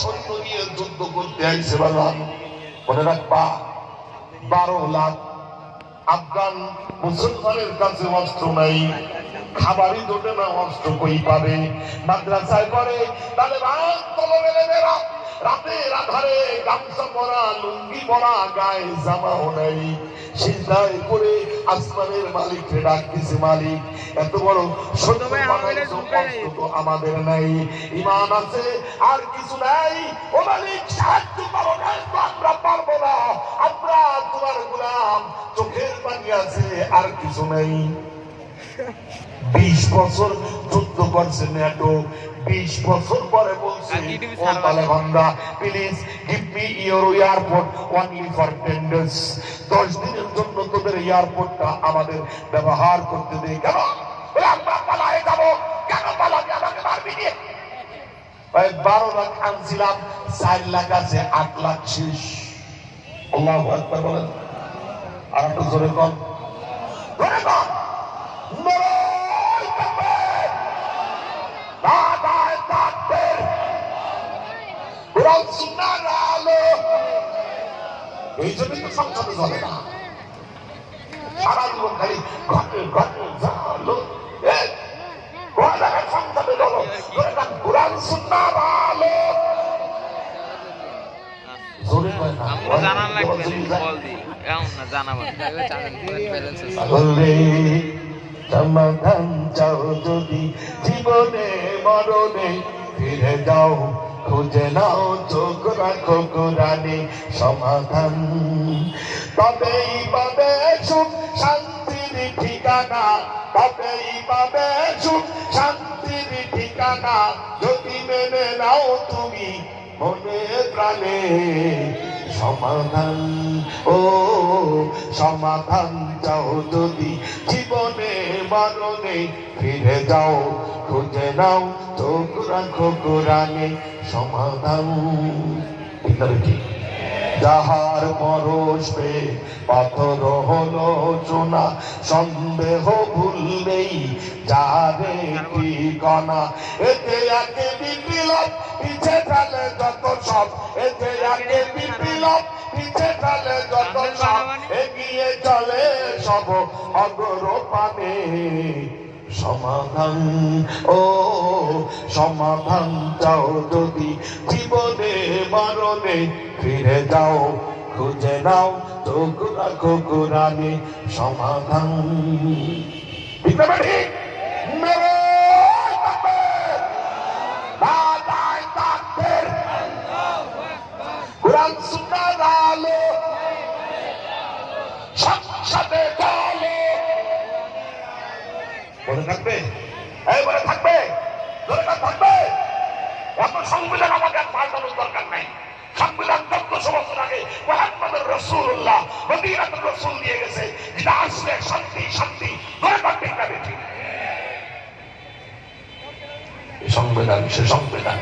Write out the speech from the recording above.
সৈন্য নিয়ে যুদ্ধ করতে আইছে বাজান মনে রাখবা, বারো লাখ আফগান মুসলমানের কাছে অস্ত্র নাই, খাবারই জোটে না অস্ত্র কই পাবে। মাদ্রাসায় পরে তাহলে ভারত তলবেলে রাতে রাধারে গামছা পরা লুঙ্গি পরা গায়ে জামাও নাই। সিদ্ধায় করে আসমানের মালিক ডাকতেছে মালিক এত বড়। তো আমাদের নাই। ইমান আছে আর কিছু নাই। ও মালিক সাহায্য না আমরা পারব না। আমরা তোমার গোলাম চোখের পানি আছে আর কিছু নাই। বিশ বছর যুদ্ধ করছে নেটো বিশ বছর পরে বলছে ও তালেবানরা please give me your airport only for ten days দশ দিনের জন্য তোদের এয়ারপোর্টটা আমাদের ব্যবহার করতে দে। কেন? আমরা পালায়ে যাব। কেন পালাবি আমাকে মারবি নিয়ে বারো লাখ আনছিলাম চার লাখ আছে আট লাখ শেষ। আল্লাহ বলেন। আর একটু জোরে কন। জোরে কন। কোরআন সুন্নাহর আলো! এই জন্য তো সংসদে চলে না। সারা জীবন খালি ঘটে ঘটে জালো। এই, সংসদে চলো কোরআন সুন্নাহর আলো! জোরে কয় না, আমরা জানার লাগবে বল দি এমন না জানাব বলে সমাধান চাও যদি জীবনে মরণে ফিরে যাও। খুঁজে নাও চোখ রাখো সমাধান। তবেই পাবে সুখ, শান্তির ঠিকানা। তবেই পাবে সুখ, শান্তির ঠিকানা। যদি মেনে নাও তুমি মনে প্রাণে সমাধান। ও সমাধান চাও যদি জীবনে মরণে ফিরে যাও, খুঁজে নাও চোখ রাখো কোরআনে সমাধান ঠিক যাহার পরশে পাথর হলো চোনা, সন্দেহ ভুলবেই যারে ঠিকানা? এতে একে বিপ্লব, পিছে ফেলে যত সব। এতে একে বিপ্লব, পিছে ফেলে যত সব। চলে সব অগর পানে সমাধান, ও সমাধান চাও যদি জীবনে, মরণে ফিরে যাও, খুঁজে নাও চোখ রাখো কোরআনে সমাধান। ঠিক না সংসদে চলো মনে থাকবে? এই মনে থাকবে? থাকবে? এত সংবিধান আমাকে আর পাল্টানোর দরকার নাই। সংবিধান চোদ্দশো বছর আগে মোহাম্মদ রসুল্লাহ মদিনাতুর রসুল দিয়ে গেছে। যেটা আসলে শান্তি শান্তি দরকার ঠিক না। এই সংবিধান, সে সংবিধান।